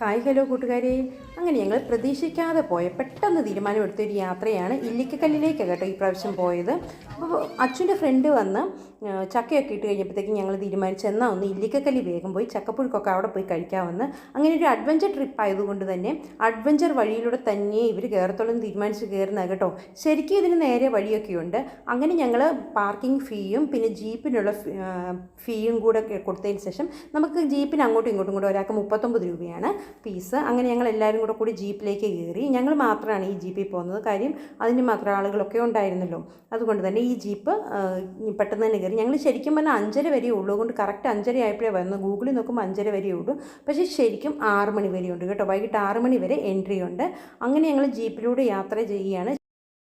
Hi hello കൂട്ടുകാരെ. അങ്ങനെ ഞങ്ങൾ പ്രതീക്ഷിക്കാതെ പോയ. പെട്ടെന്ന് തീരുമാനമെടുത്തൊരു യാത്രയാണ് ഇല്ലിക്കക്കല്ലിലേക്ക് കേട്ടോ ഈ പ്രാവശ്യം പോയത്. അപ്പോൾ അച്ഛന്റെ ഫ്രണ്ട് വന്ന് ചക്കയൊക്കെ ഇട്ട് കഴിഞ്ഞപ്പോഴത്തേക്കും ഞങ്ങൾ തീരുമാനിച്ചു എന്നാൽ ഒന്ന് ഇല്ലിക്കക്കല്ലി വേഗം പോയി ചക്കപ്പുഴുക്കൊക്കെ അവിടെ പോയി കഴിക്കാമെന്ന്. അങ്ങനെ ഒരു അഡ്വഞ്ചർ ട്രിപ്പ് ആയതുകൊണ്ട് തന്നെ അഡ്വഞ്ചർ വഴിയിലൂടെ തന്നെ ഇവർ കയറത്തോളം തീരുമാനിച്ച് കയറുന്നത് കേട്ടോ. ശരിക്കും ഇതിന് നേരെ വഴിയൊക്കെയുണ്ട്. അങ്ങനെ ഞങ്ങൾ പാർക്കിംഗ് ഫീയും പിന്നെ ജീപ്പിനുള്ള ഫീയും കൂടെ കൊടുത്തതിന് ശേഷം നമുക്ക് ജീപ്പിന് അങ്ങോട്ടും ഇങ്ങോട്ടും കൂടെ ഒരാൾക്ക് മുപ്പത്തൊമ്പത് രൂപയാണ് ഫീസ് അങ്ങനെ ഞങ്ങൾ എല്ലാവരും കൂടെ കൂടി ജീപ്പിലേക്ക് കയറി ഞങ്ങൾ മാത്രമാണ് ഈ ജീപ്പിൽ പോകുന്നത്. കാര്യം അതിന് മാത്രം ആളുകളൊക്കെ ഉണ്ടായിരുന്നല്ലോ. അതുകൊണ്ട് തന്നെ ഈ ജീപ്പ് പെട്ടെന്ന് തന്നെ കയറി. ഞങ്ങൾ ശരിക്കും പറഞ്ഞാൽ അഞ്ചര വരെ ഉള്ളൂ. അതുകൊണ്ട് കറക്റ്റ് അഞ്ചര ആയപ്പോഴേ വന്നു ഗൂഗിളിൽ നോക്കുമ്പോൾ അഞ്ചര വരെ ഉള്ളൂ. പക്ഷേ ശരിക്കും ആറ് മണി വരെ ഉണ്ട് കേട്ടോ. വൈകിട്ട് ആറ് മണി വരെ എൻട്രി ഉണ്ട്. അങ്ങനെ ഞങ്ങൾ ജീപ്പിലൂടെ യാത്ര ചെയ്യുകയാണ്.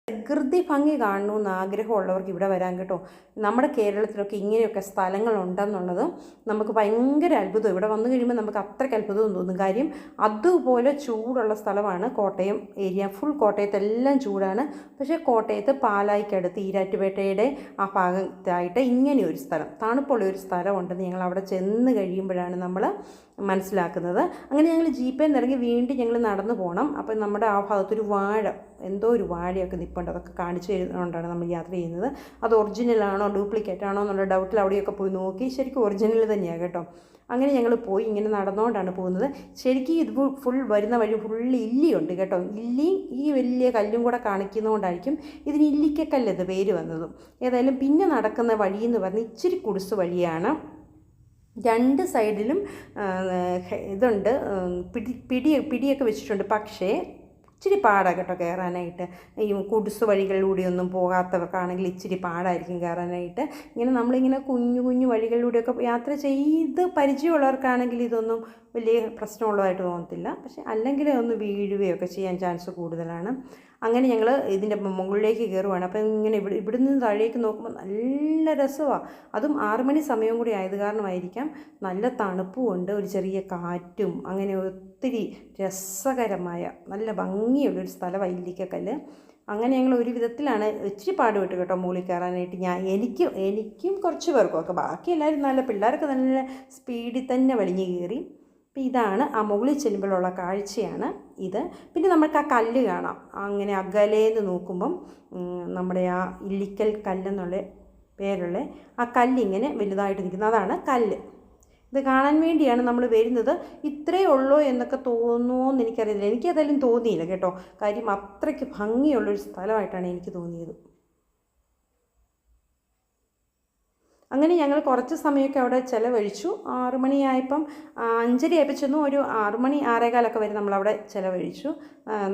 പ്രകൃതി ഭംഗി കാണണമെന്ന് ആഗ്രഹമുള്ളവർക്ക് ഇവിടെ വരാൻ കേട്ടോ. നമ്മുടെ കേരളത്തിലൊക്കെ ഇങ്ങനെയൊക്കെ സ്ഥലങ്ങളുണ്ടെന്നുള്ളത് നമുക്ക് ഭയങ്കര അത്ഭുതം. ഇവിടെ വന്നു കഴിയുമ്പോൾ നമുക്ക് അത്രയ്ക്ക് അത്ഭുതം തോന്നും. കാര്യം അതുപോലെ ചൂടുള്ള സ്ഥലമാണ് കോട്ടയം ഏരിയ. ഫുൾ കോട്ടയത്തെല്ലാം ചൂടാണ്. പക്ഷേ കോട്ടയത്ത് പാലായിക്കടുത്ത് ഈരാറ്റുപേട്ടയുടെ ആ ഭാഗത്തായിട്ട് ഇങ്ങനെ ഒരു സ്ഥലം തണുപ്പുള്ള ഒരു സ്ഥലമുണ്ടെന്ന് ഞങ്ങൾ അവിടെ ചെന്ന് കഴിയുമ്പോഴാണ് നമ്മൾ മനസ്സിലാക്കുന്നത്. അങ്ങനെ ഞങ്ങൾ ജീപ്പിൽ നിന്ന് ഇറങ്ങി വീണ്ടും ഞങ്ങൾ നടന്നു പോകണം അപ്പം നമ്മുടെ ആ ഭാഗത്തൊരു വാഴ എന്തോ ഒരു വാഴയൊക്കെ നിൽപ്പുണ്ട് അതൊക്കെ കാണിച്ചു തരുന്നതുകൊണ്ടാണ് നമ്മൾ യാത്ര ചെയ്യുന്നത്. അത് ഒറിജിനലാണോ ഡ്യൂപ്ലിക്കേറ്റ് ആണോ എന്നുള്ള ഡൗട്ടിൽ അവിടെയൊക്കെ പോയി നോക്കി. ശരിക്കും ഒറിജിനൽ തന്നെയാണ് കേട്ടോ. അങ്ങനെ ഞങ്ങൾ പോയി ഇങ്ങനെ നടന്നുകൊണ്ടാണ് പോകുന്നത്. ശരിക്കും ഇത് ഫുൾ വരുന്ന വഴി ഫുൾ ഇല്ലിയുണ്ട് കേട്ടോ. ഇല്ലി ഈ വലിയ കല്ലും കൂടെ കാണിക്കുന്നതുകൊണ്ടായിരിക്കും ഇതിന് ഇല്ലിക്കക്കല്ലെന്ന് പേര് വന്നതും. ഏതായാലും പിന്നെ നടക്കുന്ന വഴി എന്ന് പറഞ്ഞാൽ ഇച്ചിരി കുടിസ് വഴിയാണ്. രണ്ട് സൈഡിലും ഇതുണ്ട്. പിടി പിടി പിടിയൊക്കെ വെച്ചിട്ടുണ്ട്. പക്ഷേ ഇച്ചിരി പാടാണ് കേട്ടോ കയറാനായിട്ട്. ഈ കുടിസ് വഴികളിലൂടെയൊന്നും പോകാത്തവർക്കാണെങ്കിൽ ഇച്ചിരി പാടായിരിക്കും കയറാനായിട്ട്. ഇങ്ങനെ നമ്മളിങ്ങനെ കുഞ്ഞു കുഞ്ഞു വഴികളിലൂടെയൊക്കെ യാത്ര ചെയ്ത് പരിചയമുള്ളവർക്കാണെങ്കിൽ ഇതൊന്നും വലിയ പ്രശ്നമുള്ളതായിട്ട് തോന്നത്തില്ല. പക്ഷേ അല്ലെങ്കിൽ ഒന്ന് വീഴുകയൊക്കെ ചെയ്യാൻ ചാൻസ് കൂടുതലാണ്. അങ്ങനെ ഞങ്ങൾ ഇതിന്റെ മുകളിലേക്ക് കയറുവാണ് അപ്പം ഇങ്ങനെ ഇവിടെ ഇവിടെ നിന്ന് താഴേക്ക് നോക്കുമ്പോൾ നല്ല രസമാണ് അതും ആറു മണി സമയം കൂടി ആയത് കാരണമായിരിക്കാം. നല്ല തണുപ്പും ഉണ്ട് ഒരു ചെറിയ കാറ്റും അങ്ങനെ ഒത്തിരി രസകരമായ നല്ല ഭംഗിയുള്ളൊരു സ്ഥലമാണ് ഇല്ലിക്കക്കല്ല്. അങ്ങനെ ഞങ്ങൾ ഒരു വിധത്തിലാണ് ഇച്ചിരി പാടുപെട്ട് കേട്ടോ മുകളിൽ കയറാനായിട്ട് ഞാൻ എനിക്കും എനിക്കും കുറച്ച് പേർക്കും ഒക്കെ. ബാക്കി എല്ലാവരും നല്ല പിള്ളേരൊക്കെ നല്ല സ്പീഡിൽ തന്നെ വലിഞ്ഞു കയറി അപ്പോൾ ഇതാണ് ആ മുകളിൽ ചെല്ലുമ്പോഴുള്ള കാഴ്ചയാണ് ഇത്. പിന്നെ നമ്മൾക്ക് ആ കല്ല് കാണാം. അങ്ങനെ അകലേന്ന് നോക്കുമ്പം നമ്മുടെ ആ ഇല്ലിക്കൽ കല്ലെന്നുള്ള പേരുള്ള ആ കല്ലിങ്ങനെ വലുതായിട്ട് നിൽക്കുന്നത് അതാണ് കല്ല്. ഇത് കാണാൻ വേണ്ടിയാണ് നമ്മൾ വരുന്നത്. ഇത്രയേ ഉള്ളൂ എന്നൊക്കെ തോന്നുമോ എന്ന് എനിക്കറിയില്ല എനിക്കതെല്ലാം തോന്നിയില്ല കേട്ടോ. കാര്യം അത്രയ്ക്ക് ഭംഗിയുള്ളൊരു സ്ഥലമായിട്ടാണ് എനിക്ക് തോന്നിയത്. അങ്ങനെ ഞങ്ങൾ കുറച്ച് സമയമൊക്കെ അവിടെ ചിലവഴിച്ചു. ആറ് മണിയായപ്പം ആ, അഞ്ചരയായപ്പോൾ ചെന്നു ഒരു ആറ് മണി ആറേകാലൊക്കെ വരെ നമ്മളവിടെ ചിലവഴിച്ചു.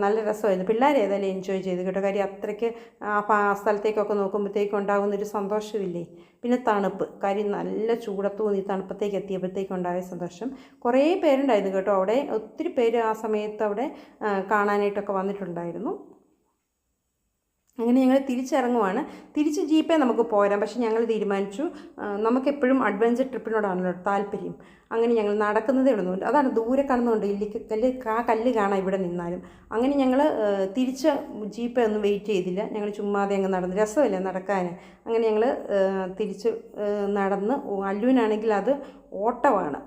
നല്ല രസമായിരുന്നു. പിള്ളേർ ഏതായാലും എൻജോയ് ചെയ്ത് കേട്ടോ. കാര്യം അത്രയ്ക്ക് ആ സ്ഥലത്തേക്കൊക്കെ നോക്കുമ്പോഴത്തേക്കും ഉണ്ടാകുന്നൊരു സന്തോഷമില്ലേ? പിന്നെ തണുപ്പ്. കാര്യം നല്ല ചൂടത്ത് തോന്നി തണുപ്പത്തേക്ക് എത്തിയപ്പോഴത്തേക്കും ഉണ്ടായ സന്തോഷം. കുറേ പേരുണ്ടായിരുന്നു കേട്ടോ. അവിടെ ഒത്തിരി പേര് ആ സമയത്ത് അവിടെ കാണാനായിട്ടൊക്കെ വന്നിട്ടുണ്ടായിരുന്നു. അങ്ങനെ ഞങ്ങൾ തിരിച്ചിറങ്ങുവാണ്. തിരിച്ച് ജീപ്പേ നമുക്ക് പോരാം. പക്ഷേ ഞങ്ങൾ തീരുമാനിച്ചു നമുക്കെപ്പോഴും അഡ്വഞ്ചർ ട്രിപ്പിനോടാണല്ലോ താല്പര്യം. അങ്ങനെ ഞങ്ങൾ നടക്കുന്നതേ ഉള്ളൂ. അതാണ് ദൂരെ കാണുന്നുണ്ട് ഇല്ലിക്കല്ല് ആ കല്ല് കാണാം ഇവിടെ നിന്നാലും. അങ്ങനെ ഞങ്ങൾ തിരിച്ച് ജീപ്പേ ഒന്നും വെയിറ്റ് ചെയ്തില്ല. ഞങ്ങൾ ചുമ്മാതെ അങ്ങ് നടന്നു. രസമല്ലേ നടക്കാൻ അങ്ങനെ ഞങ്ങൾ തിരിച്ച് നടന്ന് അല്ലുവിനാണെങ്കിൽ അത് ഓട്ടമാണ്.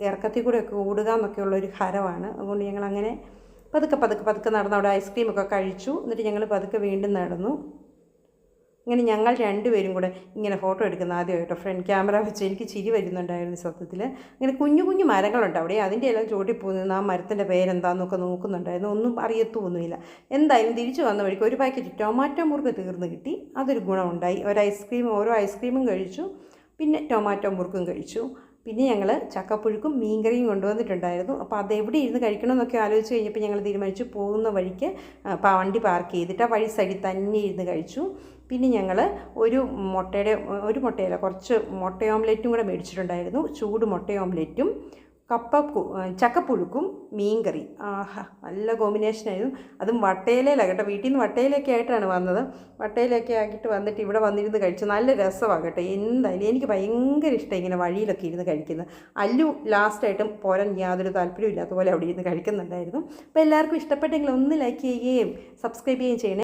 ഇറക്കത്തിൽ കൂടെയൊക്കെ ഓടുക എന്നൊക്കെയുള്ള ഒരു ഹരമാണ്. അതുകൊണ്ട് ഞങ്ങൾ അങ്ങനെ പതുക്കെ പതുക്കെ പതുക്കെ നടന്ന് അവിടെ ഐസ്ക്രീമൊക്കെ കഴിച്ചു. എന്നിട്ട് ഞങ്ങൾ പതുക്കെ വീണ്ടും നടന്നു. ഇങ്ങനെ ഞങ്ങൾ രണ്ടുപേരും കൂടെ ഇങ്ങനെ ഫോട്ടോ എടുക്കുന്ന ആദ്യമായിട്ടോ ഫ്രണ്ട് ക്യാമറ വെച്ച് എനിക്ക് ചിരി വരുന്നുണ്ടായിരുന്നു സത്യത്തിൽ ഇങ്ങനെ കുഞ്ഞു കുഞ്ഞു മരങ്ങളുണ്ട് അവിടെ. അതിന്റെ എല്ലാം ചോട്ടി പോകുന്ന ആ മരത്തിന്റെ പേരെന്താന്നൊക്കെ നോക്കുന്നുണ്ടായിരുന്നു. ഒന്നും അറിയത്തൊന്നുമില്ല എന്തായാലും തിരിച്ചു വന്ന വഴിക്ക് ഒരു പാക്കറ്റ് ടൊമാറ്റോ മുറുക്ക് തീർന്ന് കിട്ടി. അതൊരു ഗുണമുണ്ടായി. ഒരു ഐസ്ക്രീം ഓരോ ഐസ്ക്രീമും കഴിച്ചു. പിന്നെ ടൊമാറ്റോ മുറുക്കും കഴിച്ചു. പിന്നെ ഞങ്ങൾ ചക്കപ്പുഴുക്കും മീൻകറിയും കൊണ്ടുവന്നിട്ടുണ്ടായിരുന്നു. അപ്പോൾ അത് എവിടെ ഇരുന്ന് കഴിക്കണമെന്നൊക്കെ ആലോചിച്ച് കഴിഞ്ഞപ്പോൾ ഞങ്ങൾ തീരുമാനിച്ചു പോകുന്ന വഴിക്ക് വണ്ടി പാർക്ക് ചെയ്തിട്ട് ആ വഴി സൈഡിൽ തന്നെ ഇരുന്ന് കഴിച്ചു. പിന്നെ ഞങ്ങൾ ഒരു മുട്ടയുടെ ഒരു മുട്ടയല്ല കുറച്ച് മുട്ട ഓംലെറ്റും കൂടെ മേടിച്ചിട്ടുണ്ടായിരുന്നു. ചൂട് മുട്ട ഓംലെറ്റും കപ്പ ചക്കപ്പുഴുക്കും മീൻകറി. ആഹാ നല്ല കോമ്പിനേഷനായിരുന്നു അതും വട്ടയിലയിലാണ് കേട്ടോ. വീട്ടിൽ നിന്ന് വട്ടയിലൊക്കെ ആയിട്ടാണ് വന്നത്. വട്ടയിലൊക്കെ ആക്കിയിട്ട് വന്നിട്ട് ഇവിടെ വന്നിരുന്ന് കഴിച്ചു. നല്ല രസമാണ് കേട്ടോ. എന്തായാലും എനിക്ക് ഭയങ്കര ഇഷ്ടം ഇങ്ങനെ വഴിയിലൊക്കെ ഇരുന്ന് കഴിക്കുന്നത്. അല്ലു ലാസ്റ്റായിട്ടും പോരാൻ യാതൊരു താല്പര്യവും ഇല്ലാത്ത പോലെ അവിടെ ഇരുന്ന് കഴിക്കുന്നുണ്ടായിരുന്നു. അപ്പോൾ എല്ലാവർക്കും ഇഷ്ടപ്പെട്ടെങ്കിൽ ഒന്ന് ലൈക്ക് ചെയ്യുകയും സബ്സ്ക്രൈബ് ചെയ്യുകയും ചെയ്യണേ.